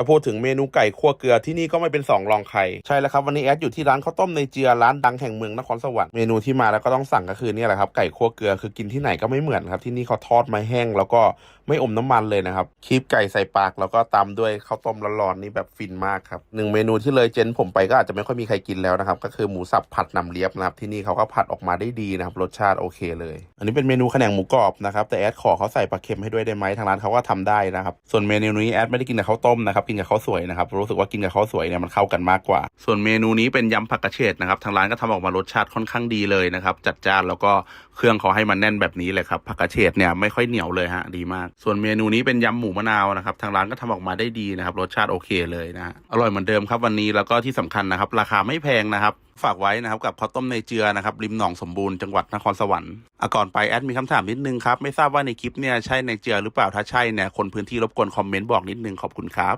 ถ้าพูดถึงเมนูไก่คั่วเกลือที่นี่ก็ไม่เป็นสองรองใครใช่แล้วครับวันนี้แอดอยู่ที่ร้านข้าวต้มในเจือร้านดังแห่งเมืองนครสวรรค์เมนูที่มาแล้วก็ต้องสั่งก็คือเนี่ยแหละครับไก่คั่วเกลือคือกินที่ไหนก็ไม่เหมือนครับที่นี่เขาทอดมาแห้งแล้วก็ ไม่อมน้ำมันเลยนะครับคีบไก่ใส่ปากแล้วก็ตามด้วยข้าวต้มร้อนๆนี่แบบฟินมากครับหนึ่งเมนูที่เลยเจนผมไปก็อาจจะไม่ค่อยมีใครกินแล้วนะครับก็คือหมูสับผัดหนำเลียบนะครับที่นี่เขาก็ผัดออกมาได้ดีนะครับรสชาติโอเคเลย อันนี้เป็นเมนูขนงหมูกรอบนะครับแต่แอดขอเขาใส่ปลาเค็มให้ด้วยได้ไหมทางร้านเขาก็ทำได้นะครับส่วนเมนูนี้แอดไม่ได้กินกับข้าวต้มนะครับกินกับข้าวสวยนะครับรู้สึกว่ากินกับข้าวสวยเนี่ยมันเข้ากันมากกว่า ส่วนเมนูนี้เป็นยำผักกระเฉดนะครับทางร้านก็ทำออกมารสชาติค่อนข้างดีเลยนะครับจัดจ้านแล้วก็เครื่องเขาให้มันแน่นแบบนี้เลยครับผักกระเฉดเนี่ยไม่ค่อยเหนียวเลยฮะดีมากส่วนเมนูนี้เป็นยำหมูมะนาวนะครับ ทางร้านก็ทำออกมาได้ดีนะครับ รสชาติโอเคเลยนะ อร่อยเหมือนเดิมครับวันนี้แล้วก็ที่สำคัญนะครับ ราคาไม่แพงนะครับ ฝากไว้นะครับกับข้าวต้มในเจือนะครับ ริมหนองสมบูรณ์จังหวัดนครสวรรค์อะก่อนไปแอดมีคำถามนิดนึงครับ ไม่ทราบว่าในคลิปเนี่ยใช่ในเจือหรือเปล่าถ้าใช่เนี่ยคนพื้นที่รบกวนคอมเมนต์บอกนิดนึงขอบคุณครับ